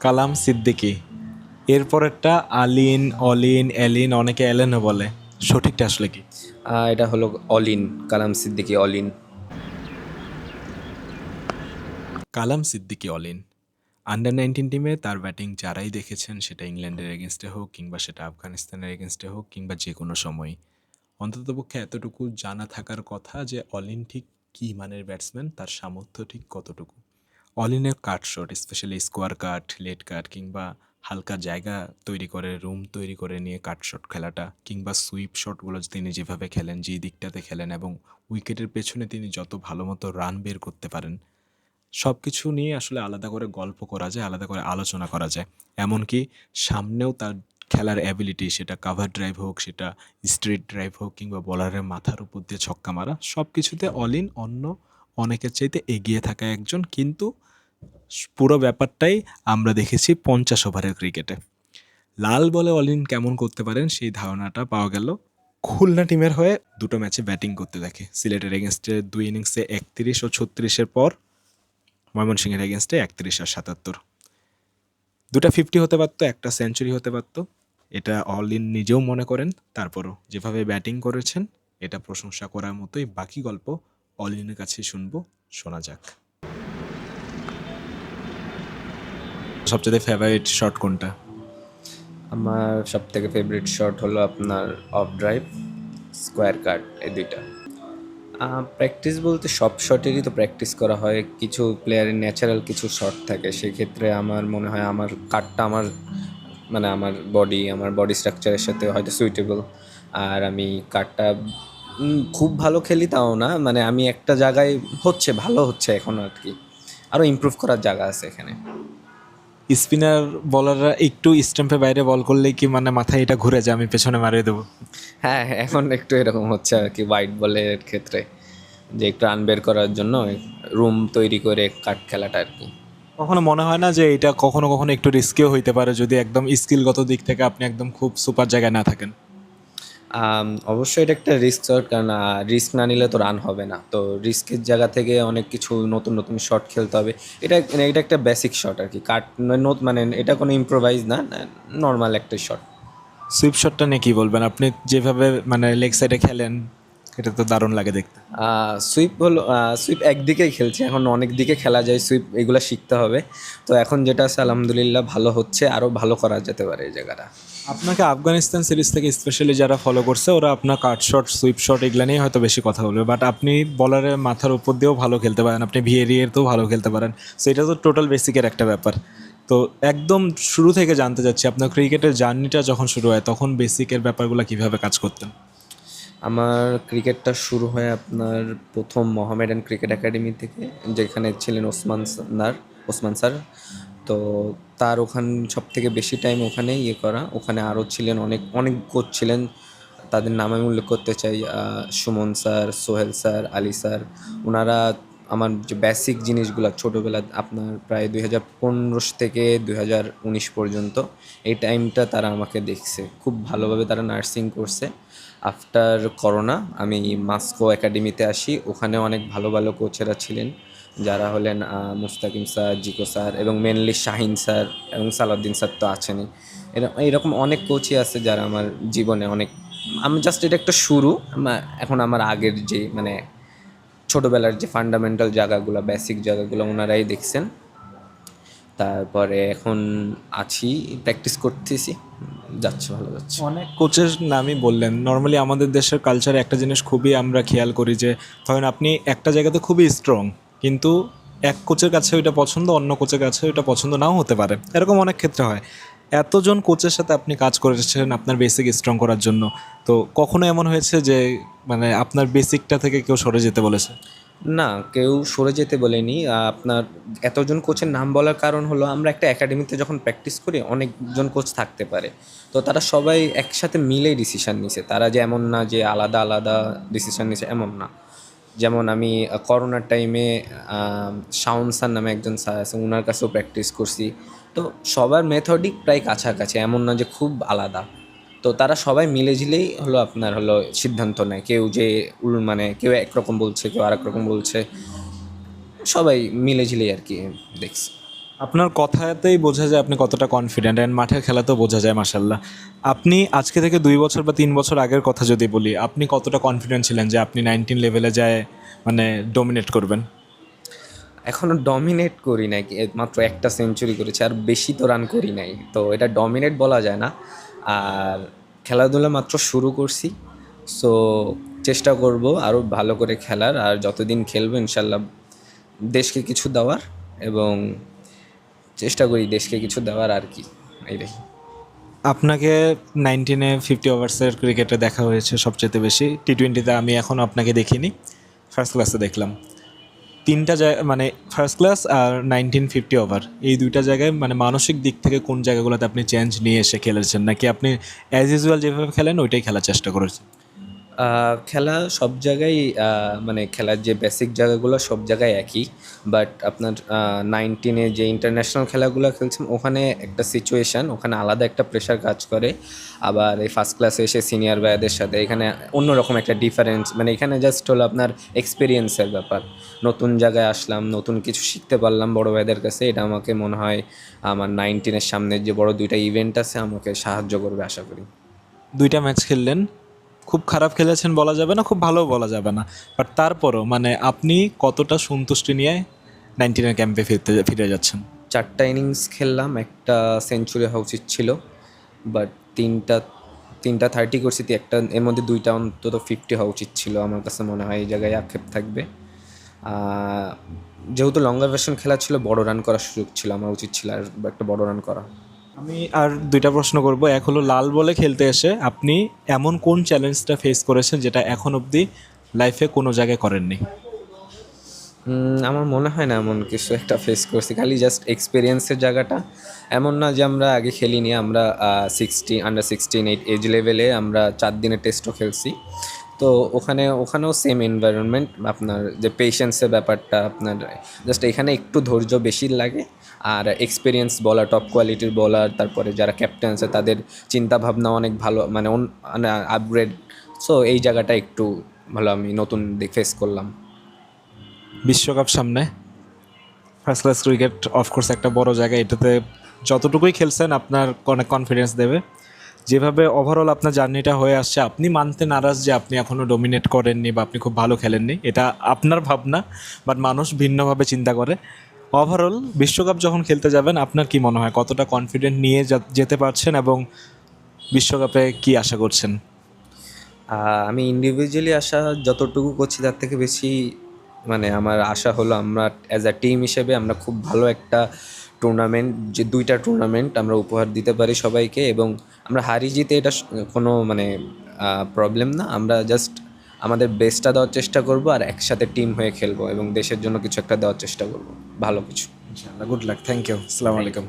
কালাম সিদ্দিকী। এরপরেরটা আলিন অলিন এলিন অনেকে এলেনও বলে। সঠিকটা আসলে কি? এটা হলো অলিন কালাম সিদ্দিকি অলিন। কালাম সিদ্দিকি অলিন। আন্ডার নাইনটিন টিমে তার ব্যাটিং যারাই দেখেছেন সেটা ইংল্যান্ডের এগেনস্টে হোক কিংবা সেটা আফগানিস্তানের এগেনস্টে হোক কিংবা যে কোনো সময়। অন্ততপক্ষে এতটুকু জানা থাকার কথা যে অলিন ঠিক কী মানের ব্যাটসম্যান তার সামর্থ্য ঠিক কতটুকু। অলিনের cut shot specially square cut late cut কিংবা হালকা জায়গা তৈরি করে রুম তৈরি করে নিয়ে কাট শট খেলাটা, কিংবা সুইপ শটগুলো তিনি যেভাবে খেলেন, যেই দিকটাতে খেলেন এবং উইকেটের পেছনে তিনি যত ভালো মতো রান বের করতে পারেন সব কিছু নিয়ে আসলে আলাদা করে গল্প করা যায়, আলাদা করে আলোচনা করা যায়। এমনকি সামনেও তার খেলার অ্যাবিলিটি সেটা কাভার ড্রাইভ হোক, সেটা স্ট্রেট ড্রাইভ হোক, কিংবা বলারের মাথার উপর দিয়ে ছক্কা মারা সব কিছুতে অল ইন অন্য অনেকের চাইতে এগিয়ে থাকা একজন, কিন্তু পুরো ব্যাপারটাই আমরা দেখেছি পঞ্চাশ ওভারের ক্রিকেটে। লাল বলে অল ইন কেমন করতে পারেন সেই ধারণাটা পাওয়া গেল। খুলনা টিমের হয়ে দুটো ম্যাচে ব্যাটিং করতে দেখে। সিলেটের এগেনস্টে দুই ইনিংসে একত্রিশ ও ছত্রিশের পর ময়মনসিংহের এগেনস্টে একত্রিশ আর সাতাত্তর। দুটা ফিফটি হতে পারতো, একটা সেঞ্চুরি হতে পারতো। এটা অল ইন নিজেও মনে করেন, তারপরও যেভাবে ব্যাটিং করেছেন, এটা প্রশংসা করার মতোই বাকি গল্প অল ইনের কাছে শুনব, শোনা যাক। সবচেয়ে ফেভারিট শট কোনটা? আমার সব থেকে ফেভারিট শট হলো আপনার অফ ড্রাইভ স্কোয়ার কাট এই দুইটা। প্র্যাকটিস বলতে সব শটেরই তো প্র্যাকটিস করা হয়। কিছু প্লেয়ারের ন্যাচারাল কিছু শট থাকে। সেক্ষেত্রে আমার মনে হয় আমার কাটটা আমার মানে আমার বডি আমার বডি স্ট্রাকচারের সাথে হয়তো সুইটেবল আর আমি কাটটা খুব ভালো খেলি তাও না। মানে আমি একটা জায়গায় হচ্ছে, ভালো হচ্ছে এখন আর কি। আরও ইমপ্রুভ করার জায়গা আছে এখানে। স্পিনার বলাররা একটু স্ট্যাম্পে বাইরে বল করলে কি মানে মাথায় এটা ঘুরে যায় আমি পেছনে মারিয়ে দেবো? হ্যাঁ এখন একটু এরকম হচ্ছে আর কি হোয়াইট বলের ক্ষেত্রে। যে একটু রান বের করার জন্য রুম তৈরি করে কাট খেলাটা আর কি। কখনো মনে হয় না যে এটা কখনো কখনো একটু রিস্কিও হইতে পারে যদি একদম স্কিলগত দিক থেকে আপনি একদম খুব সুপার জায়গায় না থাকেন? অবশ্যই এটা একটা রিস্ক শট কারণ রিস্ক না নিলে তো রান হবে না। তো রিস্কের জায়গা থেকে অনেক কিছু নতুন নতুন শট খেলতে হবে। এটা এটা একটা বেসিক শট আর কি। কাট মানে এটা কোনো ইম্প্রোভাইজ না নর্মাল একটা শট সুইপ শটটা নিয়ে কী বলবেন? আপনি যেভাবে মানে লেগ সাইডে খেলেন এটা তো দারুণ লাগে দেখতে। সুইপ হলো সুইপ একদিকেই খেলছে এখন অনেক দিকে খেলা যায় সুইপ এগুলো শিখতে হবে। তো এখন যেটা আছে আলহামদুলিল্লাহ ভালো হচ্ছে আরও ভালো করা যেতে পারে এই জায়গাটা। আপনাকে আফগানিস্তান সিরিজ থেকে স্পেশালি যারা ফলো করছে ওরা আপনার কাট শট সুইপ শট এগুলো নিয়ে হয়তো বেশি কথা বলবে বাট আপনি বলারের মাথার উপর দিয়েও ভালো খেলতে পারেন আপনি ভিএরিয়েতেও ভালো খেলতে পারেন। সো এটা তো টোটাল বেসিকের একটা ব্যাপার। তো একদম শুরু থেকে জানতে চাচ্ছি আপনার ক্রিকেটের জার্নিটা যখন শুরু হয় তখন বেসিকের ব্যাপারগুলো কীভাবে কাজ করতেন? আমার ক্রিকেটটা শুরু হয় আপনার প্রথম মোহামেডান ক্রিকেট একাডেমি থেকে, যেখানে ছিলেন ওসমান স্যার ওসমান স্যার। তো তার ওখান সব থেকে বেশি টাইম ওখানে ইয়ে করা। ওখানে আরও ছিলেন অনেক অনেক কোচ ছিলেন। তাদের নাম আমি উল্লেখ করতে চাই Suman sir, Sohel sir, Ali sir. ওনারা আমার যে বেসিক জিনিসগুলো ছোটোবেলা আপনার প্রায় দুই হাজার পনেরো থেকে দুই হাজার উনিশ পর্যন্ত, এই টাইমটা তারা আমাকে দেখছে। খুব ভালোভাবে তারা নার্সিং করছে। আফটার করোনা আমি মাস্কো একাডেমিতে আসি। ওখানে অনেক ভালো ভালো কোচেরা ছিলেন, যারা হলেন মুস্তাকিম স্যার, জিকো স্যার এবং মেনলি শাহিন স্যার এবং সালাউদ্দিন স্যার তো আছেনই। এরকম এইরকম অনেক কোচই আছে যারা আমার জীবনে অনেক, আমি জাস্ট এটা একটা শুরু এখন আমার আগের যে মানে ছোটোবেলার যে ফান্ডামেন্টাল জায়গাগুলো বেসিক জায়গাগুলো ওনারাই দেখছেন। তারপরে এখন আছি প্র্যাকটিস করতেছি। যাচ্ছে, ভালো যাচ্ছে। অনেক কোচের নামই বললেন নর্মালি আমাদের দেশের কালচারে একটা জিনিস খুবই আমরা খেয়াল করি যে, ধরেন আপনি একটা জায়গাতে খুবই স্ট্রং কিন্তু এক কোচের কাছে ওইটা পছন্দ, অন্য কোচের কাছে ওইটা পছন্দ নাও হতে পারে। এরকম অনেক ক্ষেত্রে হয়। এতজন কোচের সাথে আপনি কাজ করেছেন আপনার বেসিক স্ট্রং করার জন্য, তো কখনো এমন হয়েছে যে মানে আপনার বেসিকটা থেকে কেউ সরে যেতে বলেছে? না, কেউ সরে যেতে বলেনি। আপনার এতজন কোচের নাম বলার কারণ হলো, আমরা একটা একাডেমিতে যখন প্র্যাকটিস করি, অনেকজন কোচ থাকতে পারে। তো তারা সবাই একসাথে মিলেই ডিসিশান নিছে। তারা যে এমন না যে আলাদা আলাদা ডিসিশান নিছে, এমন না। যেমন আমি করোনার টাইমে শাওন স্যার নামে একজন স্যার আছে ওনার কাছেও প্র্যাকটিস করছি। তো সবার মেথডিক প্রায় কাছাকাছি, এমন না যে খুব আলাদা। তো তারা সবাই মিলেঝিলেই হলো আপনার হলো সিদ্ধান্ত নেয়, কেউ যে মানে কেউ একরকম বলছে, কেউ রকম বলছে। সবাই মিলেঝিলেই আর কি দেখছি। আপনার কথাতেই বোঝা যায় আপনি কতটা কনফিডেন্ট অ্যান্ড মাঠের খেলাতেও বোঝা যায় মাসাল্লাহ আপনি আজকে থেকে দুই বছর বা তিন বছর আগের কথা যদি বলি, আপনি কতটা কনফিডেন্ট ছিলেন যে আপনি নাইনটিন লেভেলে যায় মানে ডোমিনেট করবেন? এখনও ডমিনেট করি নাই মাত্র একটা সেঞ্চুরি করেছি, আর বেশি তো রান করি নাই। তো এটা ডমিনেট বলা যায় না। আর খেলাধুলা মাত্র শুরু করছি সো চেষ্টা করব আরও ভালো করে খেলার। আর যতদিন খেলব, ইনশাল্লাহ দেশকে কিছু দেওয়ার এবং চেষ্টা করি দেশকে কিছু দেওয়ার আর কি। এইটাই আপনাকে নাইনটিনে ফিফটি ওভার্সের ক্রিকেটে দেখা হয়েছে সবচেয়ে বেশি। টি টোয়েন্টিতে আমি এখনও আপনাকে দেখিনি। ফার্স্ট ক্লাসে দেখলাম। তিনটা জায়গা মানে ফার্স্ট ক্লাস আর নাইনটিন ফিফটি ওভার এই দুইটা জায়গায় মানে মানসিক দিক থেকে কোন জায়গাগুলোতে আপনি চেঞ্জ নিয়ে এসে খেলেছেন? নাকি আপনি অ্যাজ ইউজুয়াল যেভাবে খেলেন, ওইটাই খেলার চেষ্টা করেছেন? খেলা সব জায়গায় মানে খেলার যে বেসিক জায়গাগুলো সব জায়গায় একই। বাট আপনার নাইনটিনে যে ইন্টারন্যাশনাল খেলাগুলো খেলছেন, ওখানে একটা সিচুয়েশান ওখানে আলাদা একটা প্রেশার কাজ করে। আবার এই ফার্স্ট ক্লাসে এসে সিনিয়র ভাইয়াদের সাথে এখানে অন্যরকম একটা ডিফারেন্স মানে এখানে জাস্ট হলো আপনার এক্সপিরিয়েন্সের ব্যাপার। নতুন জায়গায় আসলাম, নতুন কিছু শিখতে পারলাম বড় ভাইদের কাছে, এটা আমাকে মনে হয় আমার নাইনটিনের সামনে যে বড় দুইটা ইভেন্ট আছে, আমাকে সাহায্য করবে, আশা করি। দুইটা ম্যাচ খেললেন? খুব খারাপ খেলেছেন বলা যাবে না, খুব ভালো বলা যাবে না। বাট তারপরও মানে আপনি কতটা সন্তুষ্টি নিয়ে নাইনটিনের ক্যাম্পে ফিরতে, ফিরে যাচ্ছেন? চারটা ইনিংস খেললাম, একটা সেঞ্চুরি হওয়া উচিত ছিল। বাট তিনটা তিনটা থার্টি করছি একটা, এর মধ্যে দুইটা অন্তত ফিফটি হওয়া উচিত ছিল। আমার কাছে মনে হয় এই জায়গায় আক্ষেপ থাকবে। যেহেতু লঙ্গার ভার্সন খেলা ছিল, বড় রান করার সুযোগ ছিল, আমার উচিত ছিল আর একটা বড় রান করা। আমি আর দুইটা প্রশ্ন করব। এক হলো, লাল বলে খেলতে এসে আপনি এমন কোন চ্যালেঞ্জটা ফেস করেছেন যেটা এখন অবধি লাইফে কোনো জায়গায় করেননি? আমার মনে হয় না এমন কিছু একটা ফেস করছি। খালি জাস্ট এক্সপিরিয়েন্সের জায়গাটা। এমন না যে আমরা আগে খেলিনি, আমরা sixty under sixteen eight age লেভেলে আমরা চার দিনের টেস্টও খেলছি। তো ওখানে, ওখানেও সেম এনভায়রনমেন্ট আপনার যে পেশেন্সের ব্যাপারটা, আপনার জাস্ট এখানে একটু ধৈর্য বেশি লাগে, আর এক্সপিরিয়েন্স বলার টপ কোয়ালিটির বলার তারপরে যারা ক্যাপ্টেন আছে, তাদের চিন্তা ভাবনা অনেক ভালো মানে আপগ্রেড সো এই জায়গাটা একটু ভালো আমি নতুন ফেস করলাম। বিশ্বকাপ সামনে। ফার্স্ট ক্লাস ক্রিকেট অফকোর্স একটা বড় জায়গা, এটাতে যতটুকুই খেলছেন, আপনার অনেক কনফিডেন্স দেবে। যেভাবে ওভারঅল আপনার জার্নিটা হয়ে আসছে, আপনি মানতে নারাজ যে আপনি এখনও ডোমিনেট করেননি বা আপনি খুব ভালো খেলেননি, এটা আপনার ভাবনা বাট মানুষ ভিন্নভাবে চিন্তা করে। ওভারঅল বিশ্বকাপ যখন খেলতে যাবেন, আপনার কি মনে হয়? কতটা কনফিডেন্ট নিয়ে যেতে পারছেন এবং বিশ্বকাপে কি আশা করছেন? আমি ইন্ডিভিজুয়ালি আশা যতটুকু করছি, তার থেকে বেশি মানে আমার আশা হলো আমরা অ্যাজ আ টিম হিসেবে আমরা খুব ভালো একটা টুর্নামেন্ট যে দুইটা টুর্নামেন্ট আমরা উপহার দিতে পারি সবাইকে এবং আমরা হারি জিতে এটা কোনো মানে প্রবলেম না। আমরা জাস্ট আমাদের বেস্টটা দেওয়ার চেষ্টা করব আর একসাথে টিম হয়ে খেলব এবং দেশের জন্য কিছু একটা দেওয়ার চেষ্টা করব। ভালো কিছু। ইনশাআল্লাহ গুড লাক থ্যাংক ইউ আসসালামু আলাইকুম